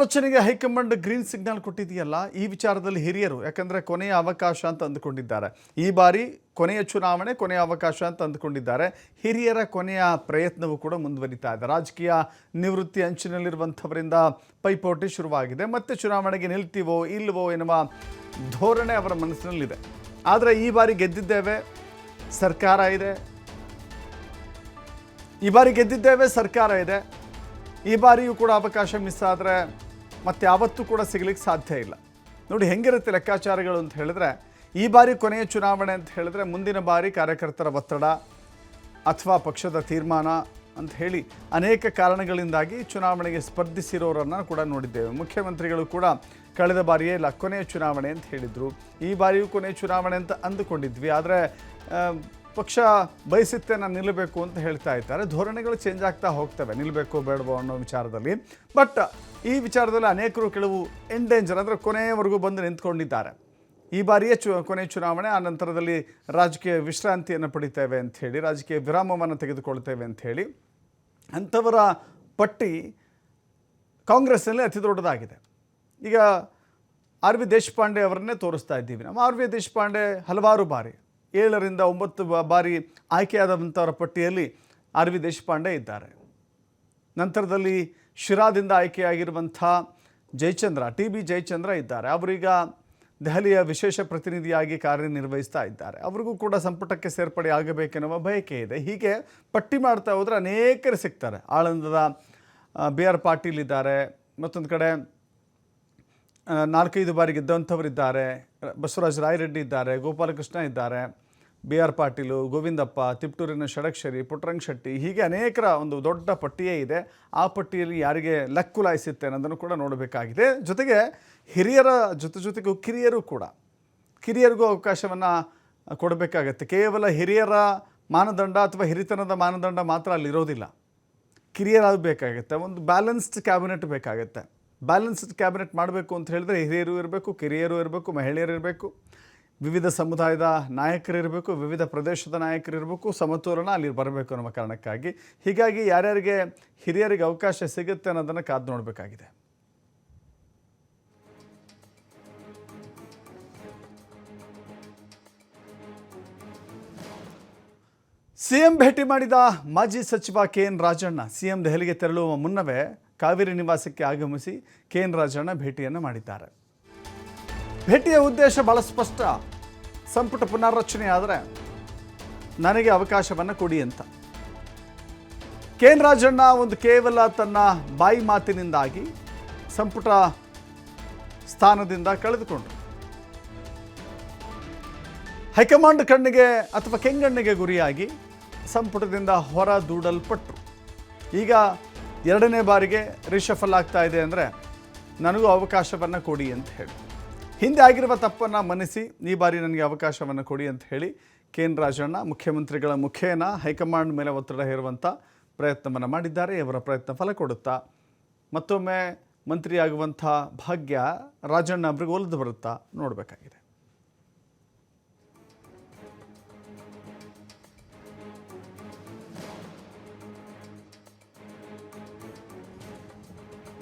ಪುನರ್ರಚನೆಗೆ high command green signal ಕೊಟ್ಟಿದೆಯಲ್ಲ, ಈ ವಿಚಾರದಲ್ಲಿ ಹಿರಿಯರು, ಯಾಕಂದರೆ ಕೊನೆಯ ಅವಕಾಶ ಅಂತ ಅಂದುಕೊಂಡಿದ್ದಾರೆ. ಈ ಬಾರಿ ಕೊನೆಯ ಚುನಾವಣೆ ಕೊನೆಯ ಅವಕಾಶ ಅಂತ ಅಂದುಕೊಂಡಿದ್ದಾರೆ. ಹಿರಿಯರ ಕೊನೆಯ ಪ್ರಯತ್ನವೂ ಕೂಡ ಮುಂದುವರಿತಾ ಇದೆ. ರಾಜಕೀಯ ನಿವೃತ್ತಿ ಅಂಚಿನಲ್ಲಿರುವಂಥವರಿಂದ ಪೈಪೋಟಿ ಶುರುವಾಗಿದೆ. ಮತ್ತೆ ಚುನಾವಣೆಗೆ ನಿಲ್ತೀವೋ ಇಲ್ಲವೋ ಎನ್ನುವ ಧೋರಣೆ ಅವರ ಮನಸ್ಸಿನಲ್ಲಿದೆ. ಆದರೆ ಈ ಬಾರಿ ಗೆದ್ದಿದ್ದೇವೆ, ಸರ್ಕಾರ ಇದೆ. ಈ ಬಾರಿ ಗೆದ್ದಿದ್ದೇವೆ, ಸರ್ಕಾರ ಇದೆ. ಈ ಬಾರಿಯೂ ಕೂಡ ಅವಕಾಶ ಮಿಸ್ ಆದರೆ ಮತ್ತೆ ಯಾವತ್ತೂ ಕೂಡ ಸಿಗಲಿಕ್ಕೆ ಸಾಧ್ಯ ಇಲ್ಲ. ನೋಡಿ ಹೆಂಗಿರುತ್ತೆ ಲೆಕ್ಕಾಚಾರಗಳು ಅಂತ ಹೇಳಿದ್ರೆ, ಈ ಬಾರಿ ಕೊನೆಯ ಚುನಾವಣೆ ಅಂತ ಹೇಳಿದ್ರೆ ಮುಂದಿನ ಬಾರಿ ಕಾರ್ಯಕರ್ತರ ಒತ್ತಡ ಅಥವಾ ಪಕ್ಷದ ತೀರ್ಮಾನ ಅಂತ ಹೇಳಿ ಅನೇಕ ಕಾರಣಗಳಿಂದಾಗಿ ಚುನಾವಣೆಗೆ ಸ್ಪರ್ಧಿಸಿರೋರನ್ನು ಕೂಡ ನೋಡಿದ್ದೇವೆ. ಮುಖ್ಯಮಂತ್ರಿಗಳು ಕೂಡ ಕಳೆದ ಬಾರಿಯೇ ಇಲ್ಲ ಕೊನೆಯ ಚುನಾವಣೆ ಅಂತ ಹೇಳಿದರು. ಈ ಬಾರಿಯೂ ಕೊನೆಯ ಚುನಾವಣೆ ಅಂತ ಅಂದುಕೊಂಡಿದ್ವಿ. ಆದರೆ ಪಕ್ಷ ಬಯಸುತ್ತೆ ನಾನು ನಿಲ್ಲಬೇಕು ಅಂತ ಹೇಳ್ತಾ ಇದ್ದಾರೆ. ಧೋರಣೆಗಳು ಚೇಂಜ್ ಆಗ್ತಾ ಹೋಗ್ತವೆ. ನಿಲ್ಲಬೇಕು ಬೇಡವೋ ಅನ್ನೋ ವಿಚಾರದಲ್ಲಿ. ಬಟ್ ಈ ವಿಚಾರದಲ್ಲಿ ಅನೇಕರು ಕೆಲವು ಎಂಡೇಂಜರ್ ಅಂದರೆ ಕೊನೆಯವರೆಗೂ ಬಂದು ನಿಂತ್ಕೊಂಡಿದ್ದಾರೆ. ಈ ಬಾರಿಯ ಚು, ಕೊನೆ ಚುನಾವಣೆ, ಆ ನಂತರದಲ್ಲಿ ರಾಜಕೀಯ ವಿಶ್ರಾಂತಿಯನ್ನು ಪಡಿತೇವೆ ಅಂತ ಹೇಳಿ, ರಾಜಕೀಯ ವಿರಾಮವನ್ನು ತೆಗೆದುಕೊಳ್ತೇವೆ ಅಂಥೇಳಿ ಅಂಥವರ ಪಟ್ಟಿ ಕಾಂಗ್ರೆಸ್ನಲ್ಲಿ ಅತಿ ದೊಡ್ಡದಾಗಿದೆ. ಈಗ ಆರ್ ವಿ ದೇಶಪಾಂಡೆ ಅವರನ್ನೇ ತೋರಿಸ್ತಾ ಇದ್ದೀವಿ ನಾವು. ಆರ್ ವಿ ದೇಶಪಾಂಡೆ ಹಲವಾರು ಬಾರಿ ಏಳರಿಂದ ಒಂಬತ್ತು ಬಾರಿ ಆಯ್ಕೆಯಾದಂಥವರ ಪಟ್ಟಿಯಲ್ಲಿ ಆರ್ ವಿ ದೇಶಪಾಂಡೆ ಇದ್ದಾರೆ. ನಂತರದಲ್ಲಿ ಶಿರಾದಿಂದ ಆಯ್ಕೆಯಾಗಿರುವಂಥ ಜಯಚಂದ್ರ, ಟಿ ಬಿ ಜಯಚಂದ್ರ ಇದ್ದಾರೆ. ಅವರೀಗ ದೆಹಲಿಯ ವಿಶೇಷ ಪ್ರತಿನಿಧಿಯಾಗಿ ಕಾರ್ಯನಿರ್ವಹಿಸ್ತಾ ಇದ್ದಾರೆ. ಅವ್ರಿಗೂ ಕೂಡ ಸಂಪುಟಕ್ಕೆ ಸೇರ್ಪಡೆ ಆಗಬೇಕೆನ್ನುವ ಬಯಕೆ ಇದೆ. ಹೀಗೆ ಪಟ್ಟಿ ಮಾಡ್ತಾ ಹೋದರೆ ಅನೇಕರು ಸಿಗ್ತಾರೆ. ಆಳಂದದ ಬಿ ಆರ್ ಪಾಟೀಲ್ ಇದ್ದಾರೆ. ಮತ್ತೊಂದು ಕಡೆ ನಾಲ್ಕೈದು ಬಾರಿ ಗೆದ್ದಂಥವರಿದ್ದಾರೆ. ಬಸವರಾಜ ರಾಯರೆಡ್ಡಿ ಇದ್ದಾರೆ, ಗೋಪಾಲಕೃಷ್ಣ ಇದ್ದಾರೆ ಬಿ ಆರ್ ಪಾಟೀಲು, ಗೋವಿಂದಪ್ಪ, ತಿಪ್ಟೂರಿನ ಷಡಕ್ಷರಿ, ಪುಟ್ಟರಂಗ್ ಶೆಟ್ಟಿ, ಹೀಗೆ ಅನೇಕರ ಒಂದು ದೊಡ್ಡ ಪಟ್ಟಿಯೇ ಇದೆ. ಆ ಪಟ್ಟಿಯಲ್ಲಿ ಯಾರಿಗೆ ಲಕ್ಕು ಲಾಯಿಸುತ್ತೆ ಅನ್ನೋದನ್ನು ಕೂಡ ನೋಡಬೇಕಾಗಿದೆ. ಜೊತೆಗೆ ಹಿರಿಯರ ಜೊತೆ ಜೊತೆಗೂ ಕಿರಿಯರು ಕೂಡ. ಕಿರಿಯರಿಗೂ ಅವಕಾಶವನ್ನು ಕೊಡಬೇಕಾಗತ್ತೆ. ಕೇವಲ ಹಿರಿಯರ ಮಾನದಂಡ ಅಥವಾ ಹಿರಿತನದ ಮಾನದಂಡ ಮಾತ್ರ ಅಲ್ಲಿರೋದಿಲ್ಲ. ಕಿರಿಯರಾಗಬೇಕಾಗತ್ತೆ. ಕಿರಿಯರಾಗ ಬೇಕಾಗುತ್ತೆ ಒಂದು ಬ್ಯಾಲೆನ್ಸ್ಡ್ ಕ್ಯಾಬಿನೆಟ್ ಬೇಕಾಗುತ್ತೆ. ಬ್ಯಾಲೆನ್ಸ್ಡ್ ಕ್ಯಾಬಿನೆಟ್ ಮಾಡಬೇಕು ಅಂತ ಹೇಳಿದ್ರೆ ಹಿರಿಯರು ಇರಬೇಕು, ಕಿರಿಯರು ಇರಬೇಕು, ಮಹಿಳೆಯರು ಇರಬೇಕು, ವಿವಿಧ ಸಮುದಾಯದ ನಾಯಕರು ಇರಬೇಕು, ವಿವಿಧ ಪ್ರದೇಶದ ನಾಯಕರು ಇರಬೇಕು, ಸಮತೋಲನ ಅಲ್ಲಿ ಬರಬೇಕು ಅನ್ನೋ ಕಾರಣಕ್ಕಾಗಿ. ಹೀಗಾಗಿ ಯಾರ್ಯಾರಿಗೆ ಹಿರಿಯರಿಗೆ ಅವಕಾಶ ಸಿಗುತ್ತೆ ಅನ್ನೋದನ್ನು ಕಾದು ನೋಡಬೇಕಾಗಿದೆ. ಸಿಎಂ ಭೇಟಿ ಮಾಡಿದ ಮಾಜಿ ಸಚಿವ ಕೆ ಎನ್ ರಾಜಣ್ಣ ಸಿಎಂ ದೆಹಲಿಗೆ ತೆರಳುವ ಮುನ್ನವೇ ಕಾವೇರಿ ನಿವಾಸಕ್ಕೆ ಆಗಮಿಸಿ ಕೆ ಎನ್ ರಾಜಣ್ಣ ಭೇಟಿಯನ್ನು ಮಾಡಿದ್ದಾರೆ. ಭೇಟಿಯ ಉದ್ದೇಶ ಬಹಳ ಸ್ಪಷ್ಟ. ಸಂಪುಟ ಪುನರ್ರಚನೆ ಆದರೆ ನನಗೆ ಅವಕಾಶವನ್ನು ಕೊಡಿ ಅಂತ. ಕೆ ಎನ್ ರಾಜಣ್ಣ ಒಂದು ಕೇವಲ ತನ್ನ ಬಾಯಿ ಮಾತಿನಿಂದಾಗಿ ಸಂಪುಟ ಸ್ಥಾನದಿಂದ ಕಳೆದುಕೊಂಡರು. ಹೈಕಮಾಂಡ್ ಕಣ್ಣಿಗೆ ಅಥವಾ ಕೆಂಗಣ್ಣಿಗೆ ಗುರಿಯಾಗಿ ಸಂಪುಟದಿಂದ ಹೊರ ದೂಡಲ್ಪಟ್ಟರು ಈಗ ಎರಡನೇ ಬಾರಿಗೆ ರಿಷಫಲ್ ಆಗ್ತಾ ಇದೆ ಅಂದರೆ ನನಗೂ ಅವಕಾಶವನ್ನು ಕೊಡಿ ಅಂತ ಹೇಳಿ. ಹಿಂದೆ ಆಗಿರುವ ತಪ್ಪನ್ನು ಮನ್ನಿಸಿ ಈ ಬಾರಿ ನನಗೆ ಅವಕಾಶವನ್ನು ಕೊಡಿ ಅಂತ ಹೇಳಿ ಕೆ ಎನ್ ರಾಜಣ್ಣ, ಮುಖ್ಯಮಂತ್ರಿಗಳ ಮುಖೇನ ಹೈಕಮಾಂಡ್ ಮೇಲೆ ಒತ್ತಡ ಹೇರುವಂಥ ಪ್ರಯತ್ನವನ್ನು ಮಾಡಿದ್ದಾರೆ. ಇವರ ಪ್ರಯತ್ನ ಫಲ ಕೊಡುತ್ತಾ ಮತ್ತೊಮ್ಮೆ ಮಂತ್ರಿಯಾಗುವಂಥ ಭಾಗ್ಯ ರಾಜಣ್ಣ ಅವರಿಗೆ ಒಲಿದು ಬರುತ್ತಾ ನೋಡಬೇಕಾಗಿದೆ.